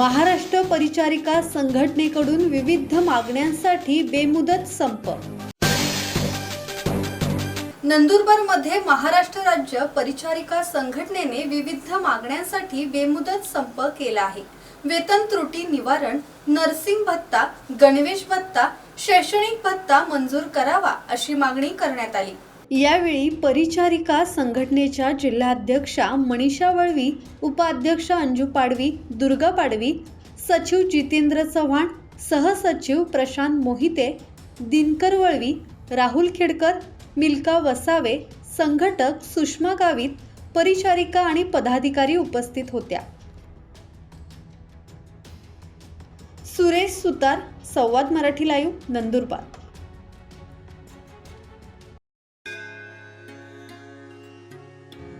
महाराष्ट्र परिचारिका संघटनेकडून विविध मागण्यांसाठी बेमुदत संप. नंदुरबारमध्ये महाराष्ट्र राज्य परिचारिका संघटनेने विविध मागण्यांसाठी बेमुदत संप केला आहे. वेतन त्रुटी निवारण नर्सिंग भत्ता गणवेश भत्ता शैक्षणिक भत्ता मंजूर करावा अशी मागणी करण्यात आली. यावेळी परिचारिका संघटनेच्या जिल्हाध्यक्षा मनीषा वळवी उपाध्यक्ष अंजू पाडवी दुर्गा पाडवी सचिव जितेंद्र चव्हाण सहसचिव प्रशांत मोहिते दिनकर वळवी राहुल खेडकर मिल्का वसावे संघटक सुषमा गावित परिचारिका आणि पदाधिकारी उपस्थित होत्या. सुरेश सुतार संवाद मराठी लाईव्ह नंदुरबार.